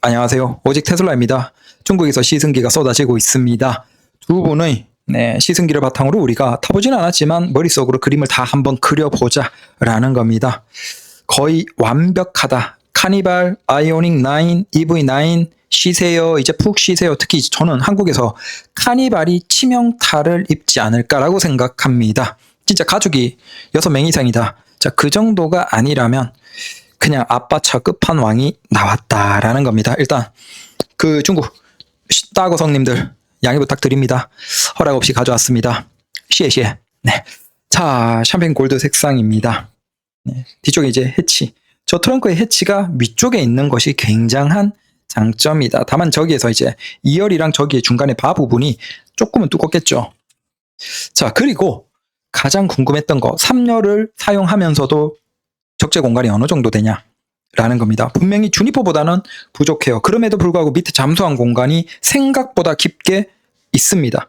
안녕하세요. 오직 테슬라입니다. 중국에서 시승기가 쏟아지고 있습니다. 두 분의 네, 시승기를 바탕으로 우리가 타보진 않았지만 머릿속으로 그림을 다 한번 그려보자 라는 겁니다. 거의 완벽하다. 카니발, 아이오닉 9, EV9 쉬세요. 이제 푹 쉬세요. 특히 저는 한국에서 카니발이 치명타를 입지 않을까라고 생각합니다. 진짜 가족이 6명 이상이다. 자, 그 정도가 아니라면 그냥 아빠차 끝판왕이 나왔다라는 겁니다. 일단 그 중국 따거성님들 양해 부탁드립니다. 허락 없이 가져왔습니다. 시에 시에. 네. 자, 샴페인 골드 색상입니다. 네. 뒤쪽에 이제 해치. 저 트렁크의 해치가 위쪽에 있는 것이 굉장한 장점이다. 다만 저기에서 이제 2열이랑 저기에 중간에 바 부분이 조금은 두껍겠죠. 자, 그리고 가장 궁금했던 거 3열을 사용하면서도 적재 공간이 어느 정도 되냐? 라는 겁니다. 분명히 주니퍼보다는 부족해요. 그럼에도 불구하고 밑에 잠수한 공간이 생각보다 깊게 있습니다.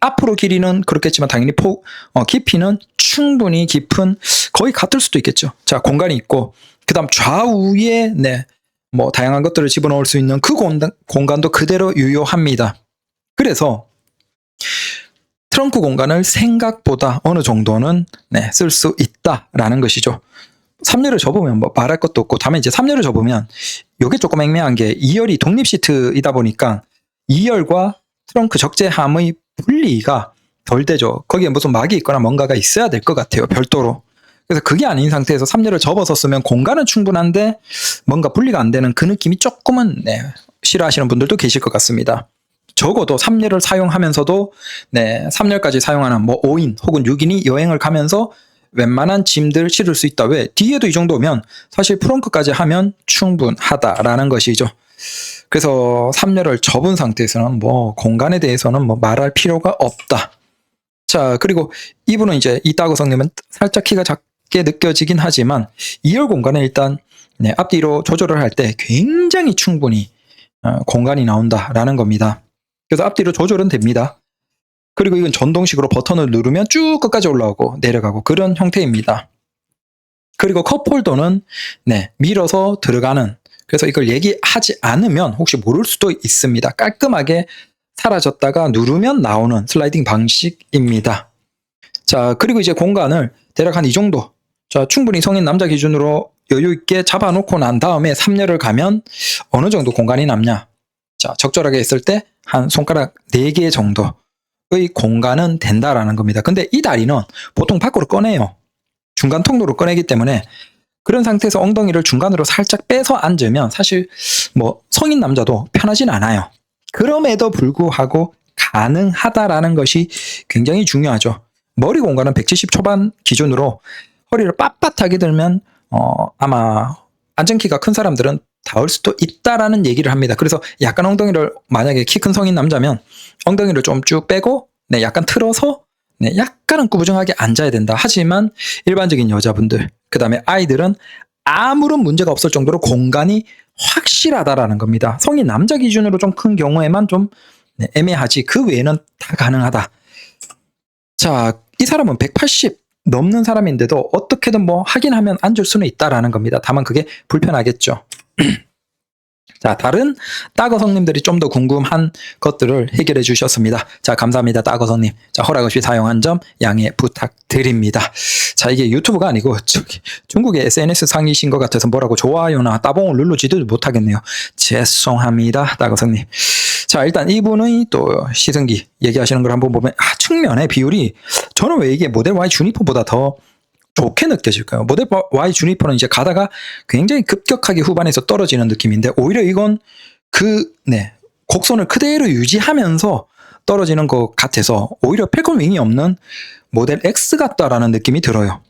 앞으로 길이는 그렇겠지만 당연히 폭, 어, 깊이는 충분히 깊은 거의 같을 수도 있겠죠. 자, 공간이 있고, 그 다음 좌우에, 네, 뭐, 다양한 것들을 집어넣을 수 있는 그 공간, 공간도 그대로 유효합니다. 그래서, 트렁크 공간을 생각보다 어느 정도는, 네, 쓸 수 있다라는 것이죠. 3열을 접으면 뭐 말할 것도 없고 다음에 이제 3열을 접으면 요게 조금 애매한 게 2열이 독립 시트이다 보니까 2열과 트렁크 적재함의 분리가 덜 되죠. 거기에 무슨 막이 있거나 뭔가가 있어야 될 것 같아요. 별도로. 그래서 그게 아닌 상태에서 3열을 접어서 쓰면 공간은 충분한데 뭔가 분리가 안 되는 그 느낌이 조금은 네, 싫어하시는 분들도 계실 것 같습니다. 적어도 3열을 사용하면서도 네, 3열까지 사용하는 뭐 5인 혹은 6인이 여행을 가면서 웬만한 짐들 실을 수 있다. 왜? 뒤에도 이 정도면 사실 프렁크까지 하면 충분하다라는 것이죠. 그래서 3열을 접은 상태에서는 뭐 공간에 대해서는 뭐 말할 필요가 없다. 자, 그리고 이분은 이제 이따거성님은 살짝 키가 작게 느껴지긴 하지만 2열 공간은 일단 네, 앞뒤로 조절을 할 때 굉장히 충분히 어, 공간이 나온다라는 겁니다. 그래서 앞뒤로 조절은 됩니다. 그리고 이건 전동식으로 버튼을 누르면 쭉 끝까지 올라오고 내려가고 그런 형태입니다. 그리고 컵홀더는 네, 밀어서 들어가는 그래서 이걸 얘기하지 않으면 혹시 모를 수도 있습니다. 깔끔하게 사라졌다가 누르면 나오는 슬라이딩 방식입니다. 자, 그리고 이제 공간을 대략 한 이 정도. 자, 충분히 성인 남자 기준으로 여유 있게 잡아놓고 난 다음에 3열을 가면 어느 정도 공간이 남냐. 자, 적절하게 했을 때 한 손가락 4개 정도. 의 공간은 된다라는 겁니다. 근데 이 다리는 보통 밖으로 꺼내요. 중간 통로로 꺼내기 때문에 그런 상태에서 엉덩이를 중간으로 살짝 빼서 앉으면 사실 뭐 성인 남자도 편하진 않아요. 그럼에도 불구하고 가능하다라는 것이 굉장히 중요하죠. 머리 공간은 170 초반 기준으로 허리를 빳빳하게 들면 어 아마 안전키가 큰 사람들은 닿을 수도 있다라는 얘기를 합니다. 그래서 약간 엉덩이를 만약에 키 큰 성인 남자면 엉덩이를 좀 쭉 빼고 네, 약간 틀어서 네, 약간은 꾸부정하게 앉아야 된다. 하지만 일반적인 여자분들, 그 다음에 아이들은 아무런 문제가 없을 정도로 공간이 확실하다라는 겁니다. 성인 남자 기준으로 좀 큰 경우에만 좀 네, 애매하지. 그 외에는 다 가능하다. 자, 이 사람은 180 넘는 사람인데도 어떻게든 뭐 하긴 하면 앉을 수는 있다라는 겁니다. 다만 그게 불편하겠죠. 자, 다른 따거 성님들이 좀 더 궁금한 것들을 해결해 주셨습니다. 자, 감사합니다. 따거 성님. 자, 허락 없이 사용한 점 양해 부탁드립니다. 자, 이게 유튜브가 아니고 저기 중국의 SNS 상이신 것 같아서 뭐라고 좋아요나 따봉을 눌러지도 못하겠네요. 죄송합니다. 따거 성님. 자, 일단 이분의 또 시승기 얘기하시는 걸 한번 보면, 아, 측면의 비율이 저는 왜 이게 모델 Y 주니퍼보다 더 좋게 느껴질까요? 모델 Y 주니퍼는 이제 가다가 굉장히 급격하게 후반에서 떨어지는 느낌인데 오히려 이건 그, 네, 곡선을 그대로 유지하면서 떨어지는 것 같아서 오히려 펠컨 윙이 없는 모델 X 같다라는 느낌이 들어요.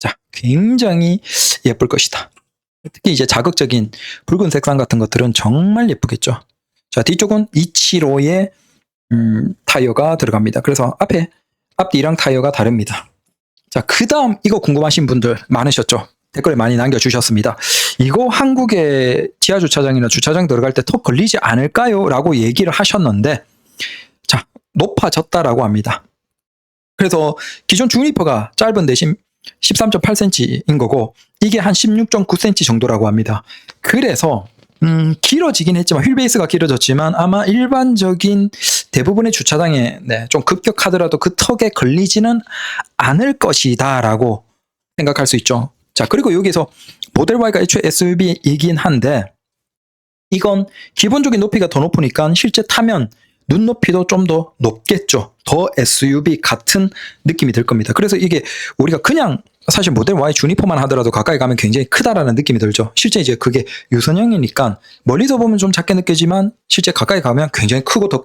자, 굉장히 예쁠 것이다. 특히 이제 자극적인 붉은 색상 같은 것들은 정말 예쁘겠죠. 자, 뒤쪽은 275의 음, 타이어가 들어갑니다. 그래서 앞에 앞뒤랑 타이어가 다릅니다. 자, 그 다음 이거 궁금하신 분들 많으셨죠? 댓글에 많이 남겨주셨습니다. 이거 한국의 지하주차장이나 주차장 들어갈 때 턱 걸리지 않을까요? 라고 얘기를 하셨는데, 자, 높아졌다라고 합니다. 그래서 기존 주니퍼가 짧은 대신 13.8cm인 거고, 이게 한 16.9cm 정도라고 합니다. 그래서, 음, 길어지긴 했지만 휠 베이스가 길어졌지만 아마 일반적인 대부분의 주차장에 네, 좀 급격하더라도 그 턱에 걸리지는 않을 것이다라고 생각할 수 있죠. 자, 그리고 여기서 모델 Y가 애초에 SUV이긴 한데 이건 기본적인 높이가 더 높으니까 실제 타면 눈높이도 좀 더 높겠죠. 더 SUV 같은 느낌이 들 겁니다. 그래서 이게 우리가 그냥 사실 모델 Y 주니퍼만 하더라도 가까이 가면 굉장히 크다라는 느낌이 들죠. 실제 이제 그게 유선형이니까 멀리서 보면 좀 작게 느껴지만 실제 가까이 가면 굉장히 크고 더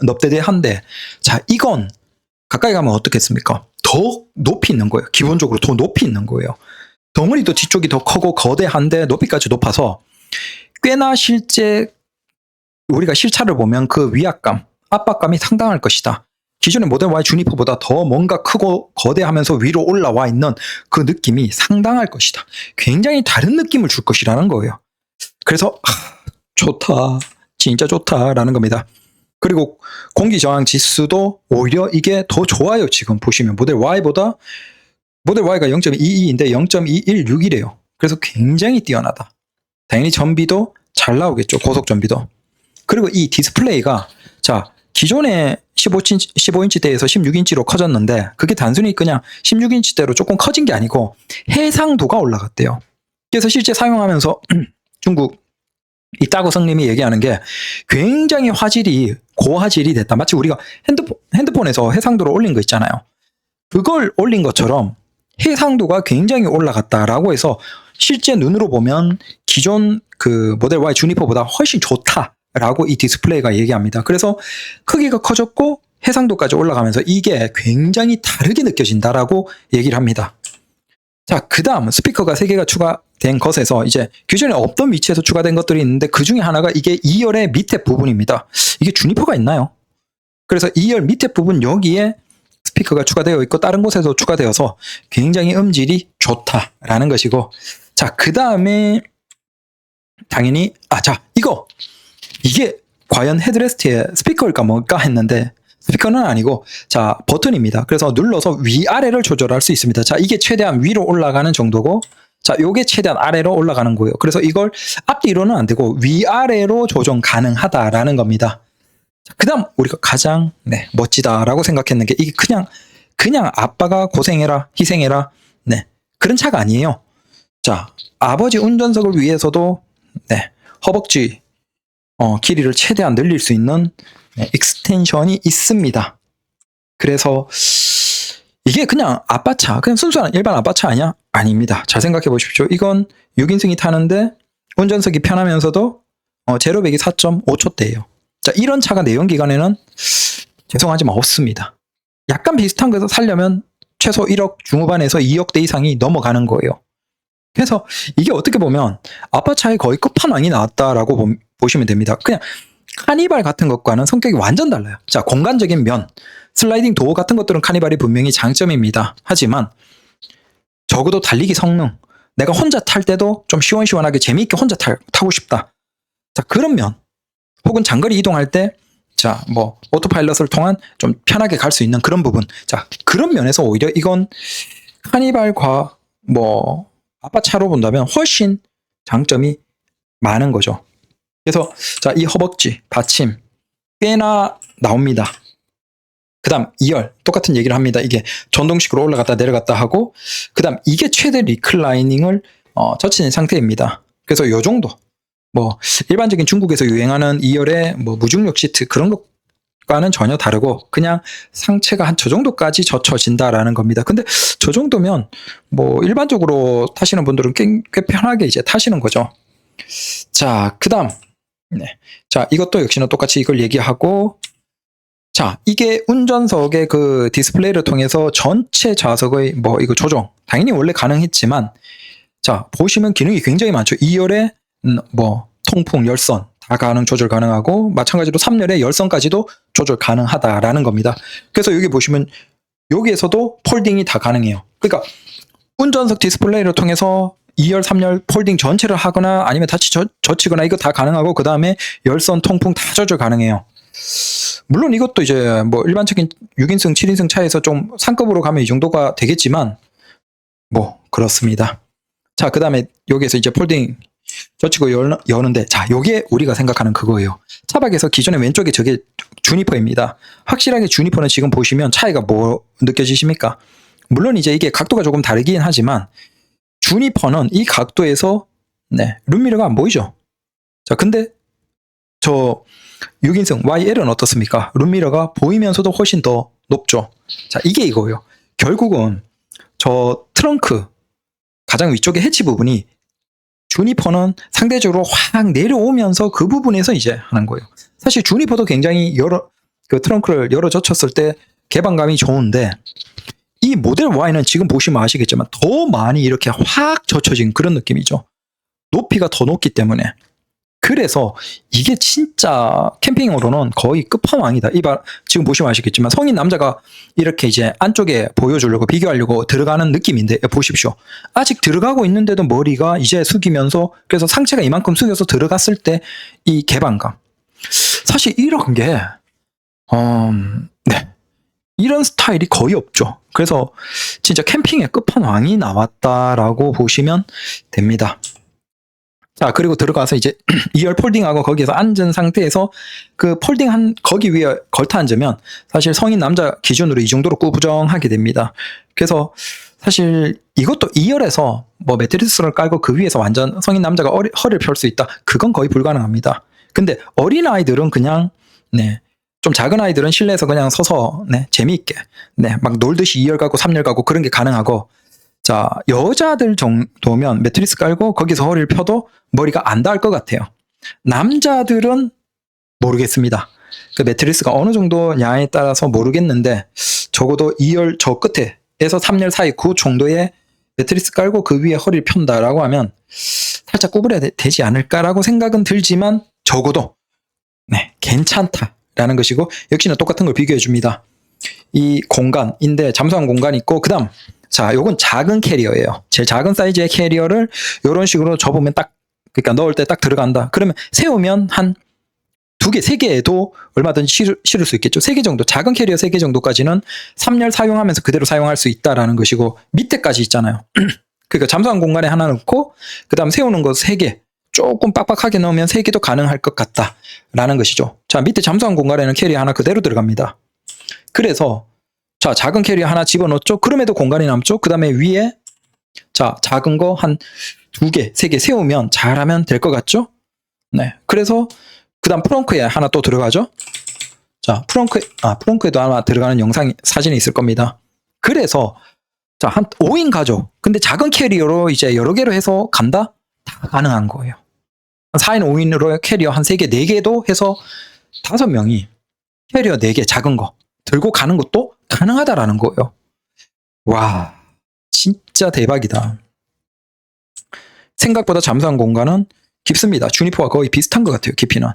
넙대대한데 자 이건 가까이 가면 어떻겠습니까? 더 높이 있는 거예요. 기본적으로 더 높이 있는 거예요. 덩어리도 뒤쪽이 더 크고 거대한데 높이까지 높아서 꽤나 실제 우리가 실차를 보면 그 위압감, 압박감이 상당할 것이다. 기존의 모델 Y 주니퍼보다 더 뭔가 크고 거대하면서 위로 올라와 있는 그 느낌이 상당할 것이다. 굉장히 다른 느낌을 줄 것이라는 거예요. 그래서 하, 좋다, 진짜 좋다라는 겁니다. 그리고 공기 저항 지수도 오히려 이게 더 좋아요. 지금 보시면 모델 Y보다 모델 Y가 0.22인데 0.216이래요. 그래서 굉장히 뛰어나다. 당연히 전비도 잘 나오겠죠. 고속 전비도. 그리고 이 디스플레이가 자 기존의 15인치, 15인치대에서 16인치로 커졌는데 그게 단순히 그냥 16인치대로 조금 커진 게 아니고 해상도가 올라갔대요. 그래서 실제 사용하면서 중국 이 따고 성님이 얘기하는 게 굉장히 화질이 고화질이 됐다. 마치 우리가 핸드폰, 핸드폰에서 해상도를 올린 거 있잖아요. 그걸 올린 것처럼 해상도가 굉장히 올라갔다라고 해서 실제 눈으로 보면 기존 그 모델 Y 주니퍼보다 훨씬 좋다 라고 이 디스플레이가 얘기합니다. 그래서 크기가 커졌고 해상도까지 올라가면서 이게 굉장히 다르게 느껴진다라고 얘기를 합니다. 자, 그 다음 스피커가 3개가 추가된 것에서 이제 기존에 없던 위치에서 추가된 것들이 있는데 그 중에 하나가 이게 2열의 밑에 부분입니다. 이게 주니퍼가 있나요? 그래서 2열 밑에 부분 여기에 스피커가 추가되어 있고 다른 곳에도 추가되어서 굉장히 음질이 좋다라는 것이고 자, 그 다음에 당연히 아, 자, 이거 이게 과연 헤드레스트의 스피커일까 뭘까 했는데 스피커는 아니고 자 버튼입니다. 그래서 눌러서 위아래를 조절할 수 있습니다. 자 이게 최대한 위로 올라가는 정도고 자 요게 최대한 아래로 올라가는 거예요. 그래서 이걸 앞뒤로는 안 되고 위아래로 조정 가능하다라는 겁니다. 자, 그다음 우리가 가장 네, 멋지다라고 생각했는 게 이게 그냥 그냥 아빠가 고생해라 희생해라 네 그런 차가 아니에요. 자 아버지 운전석을 위해서도 네 허벅지 어, 길이를 최대한 늘릴 수 있는 네, 익스텐션이 있습니다. 그래서 이게 그냥 아빠차, 그냥 순수한 일반 아빠차 아니야? 아닙니다. 잘 생각해 보십시오. 이건 6인승이 타는데 운전석이 편하면서도 어, 제로백이 4.5초대예요. 자, 이런 차가 내연기관에는 죄송하지만 없습니다. 약간 비슷한 거에서 살려면 최소 1억 중후반에서 2억대 이상이 넘어가는 거예요. 그래서 이게 어떻게 보면 아빠 차의 거의 끝판왕이 나왔다라고 보- 보시면 됩니다. 그냥 카니발 같은 것과는 성격이 완전 달라요. 자, 공간적인 면, 슬라이딩 도어 같은 것들은 카니발이 분명히 장점입니다. 하지만 적어도 달리기 성능, 내가 혼자 탈 때도 좀 시원시원하게 재미있게 혼자 탈, 타고 싶다. 자, 그런 면, 혹은 장거리 이동할 때, 자, 뭐, 오토파일럿을 통한 좀 편하게 갈 수 있는 그런 부분. 자, 그런 면에서 오히려 이건 카니발과 뭐, 아빠 차로 본다면 훨씬 장점이 많은 거죠. 그래서 자, 이 허벅지, 받침 꽤나 나옵니다. 그다음 2열 똑같은 얘기를 합니다. 이게 전동식으로 올라갔다 내려갔다 하고 그다음 이게 최대 리클라이닝을 어, 젖힌 상태입니다. 그래서 요 정도 뭐 일반적인 중국에서 유행하는 2열의 뭐 무중력 시트 그런 것과는 전혀 다르고 그냥 상체가 한 저 정도까지 젖혀진다라는 겁니다. 근데 저 정도면 뭐 일반적으로 타시는 분들은 꽤, 꽤 편하게 이제 타시는 거죠. 자, 그다음 네. 자, 이것도 역시나 똑같이 이걸 얘기하고, 자, 이게 운전석의 그 디스플레이를 통해서 전체 좌석의 뭐 이거 조정, 당연히 원래 가능했지만, 자, 보시면 기능이 굉장히 많죠. 2열에 음, 뭐 통풍, 열선 다 가능, 조절 가능하고, 마찬가지로 3열에 열선까지도 조절 가능하다라는 겁니다. 그래서 여기 보시면 여기에서도 폴딩이 다 가능해요. 그러니까 운전석 디스플레이를 통해서 2열, 3열 폴딩 전체를 하거나 아니면 다시 젖, 젖히거나 이거 다 가능하고 그 다음에 열선, 통풍 다 조절 가능해요. 물론 이것도 이제 뭐 일반적인 6인승, 7인승 차에서 좀 상급으로 가면 이 정도가 되겠지만 뭐 그렇습니다. 자, 그 다음에 여기에서 이제 폴딩 젖히고 열, 여는데 자 요게 우리가 생각하는 그거예요. 차박에서 기존에 왼쪽에 저게 주니퍼입니다. 확실하게 주니퍼는 지금 보시면 차이가 뭐 느껴지십니까? 물론 이제 이게 각도가 조금 다르긴 하지만 주니퍼는 이 각도에서 네, 룸미러가 안 보이죠. 자, 근데 저 6인승 YL은 어떻습니까? 룸미러가 보이면서도 훨씬 더 높죠. 자, 이게 이거예요. 결국은 저 트렁크 가장 위쪽에 해치 부분이 주니퍼는 상대적으로 확 내려오면서 그 부분에서 이제 하는 거예요. 사실 주니퍼도 굉장히 여러 그 트렁크를 열어 젖혔을 때 개방감이 좋은데 이 모델 Y는 지금 보시면 아시겠지만 더 많이 이렇게 확 젖혀진 그런 느낌이죠. 높이가 더 높기 때문에. 그래서 이게 진짜 캠핑으로는 거의 끝판왕이다. 이봐 지금 보시면 아시겠지만 성인 남자가 이렇게 이제 안쪽에 보여주려고 비교하려고 들어가는 느낌인데 보십시오. 아직 들어가고 있는데도 머리가 이제 숙이면서 그래서 상체가 이만큼 숙여서 들어갔을 때 이 개방감. 사실 이런 게 음, 네. 이런 스타일이 거의 없죠. 그래서 진짜 캠핑의 끝판왕이 나왔다라고 보시면 됩니다. 자, 그리고 들어가서 이제 2열 폴딩하고 거기에서 앉은 상태에서 그 폴딩 한 거기 위에 걸터 앉으면 사실 성인 남자 기준으로 이 정도로 꾸부정하게 됩니다. 그래서 사실 이것도 2열에서 뭐 매트리스를 깔고 그 위에서 완전 성인 남자가 어리, 허리를 펼 수 있다. 그건 거의 불가능합니다. 근데 어린 아이들은 그냥 네. 좀 작은 아이들은 실내에서 그냥 서서 네, 재미있게 네, 막 놀듯이 2열 가고 3열 가고 그런 게 가능하고 자, 여자들 정도면 매트리스 깔고 거기서 허리를 펴도 머리가 안 닿을 것 같아요. 남자들은 모르겠습니다. 그 매트리스가 어느 정도냐에 따라서 모르겠는데 적어도 2열 저 끝에에서 3열 사이 그 정도의 매트리스 깔고 그 위에 허리를 편다라고 하면 살짝 구부려야 되, 지 않을까라고 생각은 들지만 적어도 네, 괜찮다 라는 것이고 역시나 똑같은 걸 비교해 줍니다. 이 공간인데 잠수함 공간이 있고 그다음 자, 요건 작은 캐리어예요. 제일 작은 사이즈의 캐리어를 이런 식으로 접으면 딱 그러니까 넣을 때 딱 들어간다. 그러면 세우면 한 두 개, 세 개에도 얼마든지 실을, 실을 수 있겠죠. 세 개 정도, 작은 캐리어 세 개 정도까지는 3열 사용하면서 그대로 사용할 수 있다라는 것이고, 밑에까지 있잖아요. 그러니까 잠수함 공간에 하나 넣고, 그 다음 세우는 거 세 개, 조금 빡빡하게 넣으면 세 개도 가능할 것 같다라는 것이죠. 자, 밑에 잠수함 공간에는 캐리어 하나 그대로 들어갑니다. 그래서, 자, 작은 캐리어 하나 집어넣었죠? 그럼에도 공간이 남죠? 그 다음에 위에, 자, 작은 거 한 두 개, 세 개 세우면 잘하면 될 것 같죠? 네. 그래서, 그 다음 프렁크에 하나 또 들어가죠? 자, 프렁크, 아, 프렁크에도 아마 들어가는 영상, 사진이 있을 겁니다. 그래서, 자, 한 5인 가족. 근데 작은 캐리어로 이제 여러 개로 해서 간다? 다 가능한 거예요. 4인, 5인으로 캐리어 한 3개, 4개도 해서 5명이 캐리어 4개, 작은 거 들고 가는 것도 가능하다라는 거예요. 와, 진짜 대박이다. 생각보다 잠수함 공간은 깊습니다. 주니퍼와 거의 비슷한 것 같아요, 깊이는.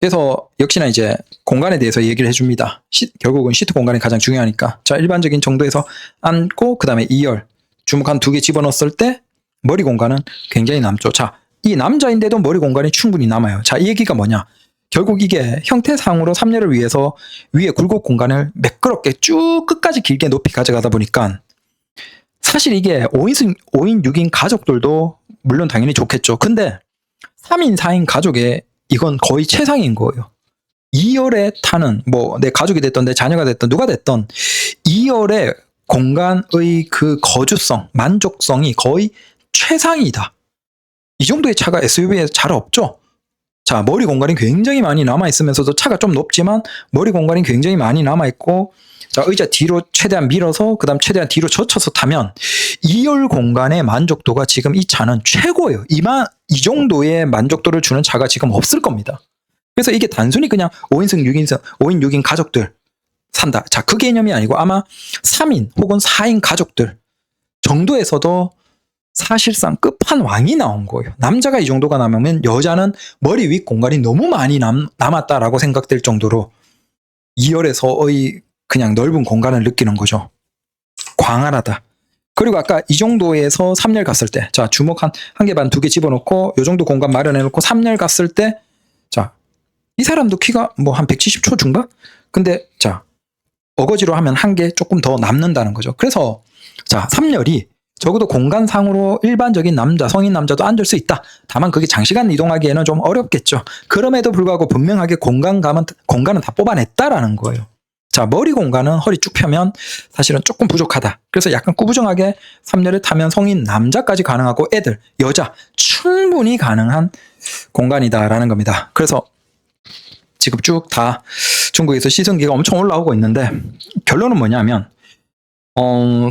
그래서 역시나 이제 공간에 대해서 얘기를 해줍니다. 시, 결국은 시트 공간이 가장 중요하니까. 자, 일반적인 정도에서 앉고, 그 다음에 2열. 주먹 한 두 개 집어넣었을 때 머리 공간은 굉장히 남죠. 자, 이 남자인데도 머리 공간이 충분히 남아요. 자, 이 얘기가 뭐냐? 결국 이게 형태상으로 3열을 위해서 위에 굴곡 공간을 매끄럽게 쭉 끝까지 길게 높이 가져가다 보니까 사실 이게 5인, 5인 6인 가족들도 물론 당연히 좋겠죠. 근데 3인, 4인 가족에 이건 거의 최상인 거예요. 2열에 타는 뭐 내 가족이 됐던 내 자녀가 됐던 누가 됐던 2열의 공간의 그 거주성, 만족성이 거의 최상이다. 이 정도의 차가 SUV에 잘 없죠. 자, 머리 공간이 굉장히 많이 남아 있으면서도 차가 좀 높지만 머리 공간이 굉장히 많이 남아 있고 자, 의자 뒤로 최대한 밀어서 그다음 최대한 뒤로 젖혀서 타면 2열 공간의 만족도가 지금 이 차는 최고예요. 이만 이 정도의 만족도를 주는 차가 지금 없을 겁니다. 그래서 이게 단순히 그냥 5인승, 6인승, 5인, 6인 가족들 산다. 자, 그 개념이 아니고 아마 3인 혹은 4인 가족들 정도에서도 사실상 끝판왕이 나온 거예요. 남자가 이 정도가 남으면 여자는 머리 윗 공간이 너무 많이 남, 남았다라고 생각될 정도로 2열에서의 그냥 넓은 공간을 느끼는 거죠. 광활하다. 그리고 아까 이 정도에서 3열 갔을 때, 자, 주먹 한, 한 개 반, 두 개 집어넣고, 요 정도 공간 마련해놓고 3열 갔을 때, 자, 이 사람도 키가 뭐 한 170초 중반? 근데, 자, 어거지로 하면 한 개 조금 더 남는다는 거죠. 그래서, 자, 3열이 적어도 공간상으로 일반적인 남자, 성인 남자도 앉을 수 있다. 다만 그게 장시간 이동하기에는 좀 어렵겠죠. 그럼에도 불구하고 분명하게 공간 감은, 공간은 다 뽑아냈다라는 거예요. 자, 머리 공간은 허리 쭉 펴면 사실은 조금 부족하다. 그래서 약간 꾸부정하게 3열에 타면 성인 남자까지 가능하고 애들, 여자 충분히 가능한 공간이다라는 겁니다. 그래서 지금 쭉 다 중국에서 시승기가 엄청 올라오고 있는데 결론은 뭐냐면 어,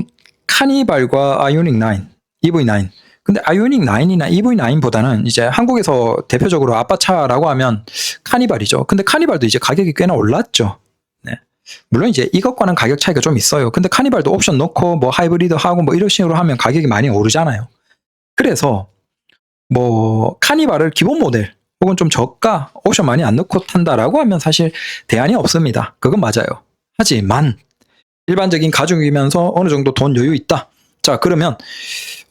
카니발과 아이오닉 9, EV9. 근데 아이오닉 9이나 EV9보다는 이제 한국에서 대표적으로 아빠차라고 하면 카니발이죠. 근데 카니발도 이제 가격이 꽤나 올랐죠. 네. 물론 이제 이것과는 가격 차이가 좀 있어요. 근데 카니발도 옵션 넣고 뭐 하이브리드 하고 뭐 이런 식으로 하면 가격이 많이 오르잖아요. 그래서 뭐 카니발을 기본 모델 혹은 좀 저가 옵션 많이 안 넣고 탄다라고 하면 사실 대안이 없습니다. 그건 맞아요. 하지만 일반적인 가죽이면서 어느 정도 돈 여유 있다. 자, 그러면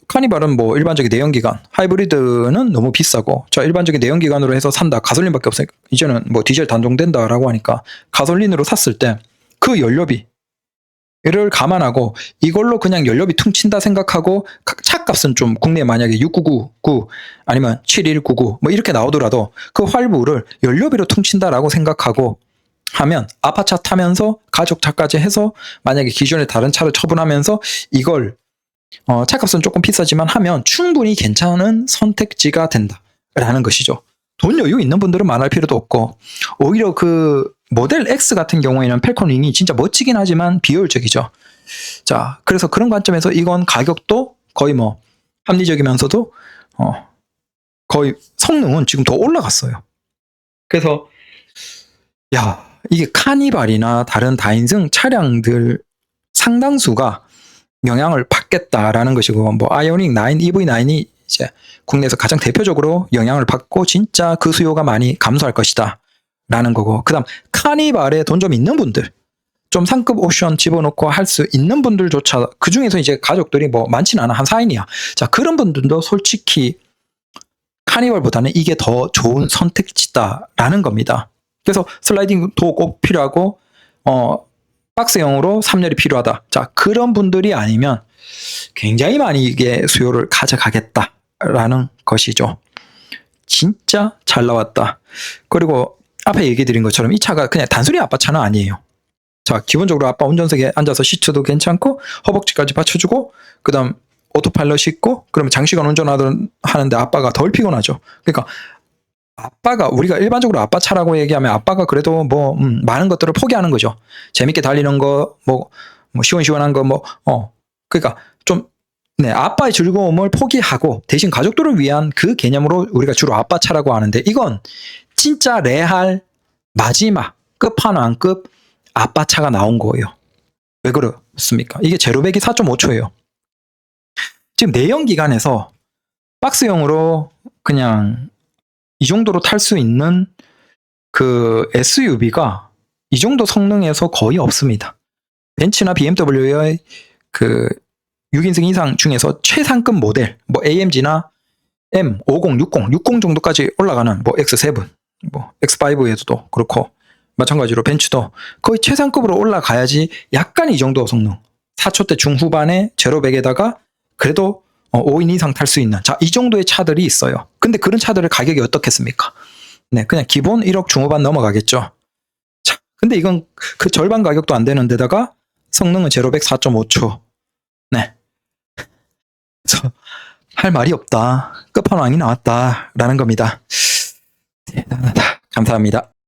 카니발은 뭐 일반적인 내연기관, 하이브리드는 너무 비싸고, 자, 일반적인 내연기관으로 해서 산다. 가솔린밖에 없으니까, 이제는 뭐 디젤 단종된다라고 하니까, 가솔린으로 샀을 때 그 연료비 를 감안하고 이걸로 그냥 연료비 퉁친다 생각하고 가- 차값은 좀 국내에 만약에 6999 아니면 7199 뭐 이렇게 나오더라도 그 활부를 연료비로 퉁친다라고 생각하고 하면 아파차 타면서 가족차까지 해서 만약에 기존의 다른 차를 처분하면서 이걸 어, 차값은 조금 비싸지만 하면 충분히 괜찮은 선택지가 된다라는 것이죠. 돈 여유 있는 분들은 말할 필요도 없고 오히려 그 모델 X 같은 경우에는 펠콘 윙이 진짜 멋지긴 하지만 비효율적이죠. 자, 그래서 그런 관점에서 이건 가격도 거의 뭐 합리적이면서도 어, 거의 성능은 지금 더 올라갔어요. 그래서 야, 이게 카니발이나 다른 다인승 차량들 상당수가 영향을 받겠다라는 것이고 뭐 아이오닉 9, EV9이 이제 국내에서 가장 대표적으로 영향을 받고 진짜 그 수요가 많이 감소할 것이다. 라는 거고 그다음 카니발에 돈 좀 있는 분들 좀 상급 옵션 집어넣고 할 수 있는 분들조차 그 중에서 이제 가족들이 뭐 많지는 않아 한 4인이야 자 그런 분들도 솔직히 카니발보다는 이게 더 좋은 선택지다라는 겁니다 그래서 슬라이딩도 꼭 필요하고 어 박스형으로 3열이 필요하다 자 그런 분들이 아니면 굉장히 많이 이게 수요를 가져가겠다라는 것이죠 진짜 잘 나왔다 그리고 앞에 얘기 드린 것처럼 이 차가 그냥 단순히 아빠 차는 아니에요. 자, 기본적으로 아빠 운전석에 앉아서 시트도 괜찮고 허벅지까지 받쳐주고 그다음 오토파일럿 있고 그러면 장시간 운전하던 하는데 아빠가 덜 피곤하죠. 그러니까 아빠가 우리가 일반적으로 아빠 차라고 얘기하면 아빠가 그래도 뭐 음, 많은 것들을 포기하는 거죠. 재밌게 달리는 거, 뭐, 뭐 시원시원한 거, 뭐, 어, 그러니까 좀 네, 아빠의 즐거움을 포기하고 대신 가족들을 위한 그 개념으로 우리가 주로 아빠 차라고 하는데 이건 진짜 레알 마지막 끝판왕급 아빠 차가 나온 거예요. 왜 그렇습니까? 이게 제로백이 4.5초예요. 지금 내연 기관에서 박스형으로 그냥 이 정도로 탈 수 있는 그 SUV가 이 정도 성능에서 거의 없습니다. 벤츠나 BMW의 그 6인승 이상 중에서 최상급 모델, 뭐 AMG나 M, 50, 60, 60 정도까지 올라가는 뭐 X7, 뭐 X5에서도 그렇고 마찬가지로 벤츠도 거의 최상급으로 올라가야지 약간 이 정도 성능 4초대 중후반에 제로백에다가 그래도 5인 이상 탈 수 있는. 자 이 정도의 차들이 있어요. 근데 그런 차들의 가격이 어떻겠습니까? 네 그냥 기본 1억 중후반 넘어가겠죠. 자 근데 이건 그 절반 가격도 안 되는 데다가 성능은 제로백 4.5초. 네. 그래서 할 말이 없다. 끝판왕이 나왔다라는 겁니다. 대단하다. 감사합니다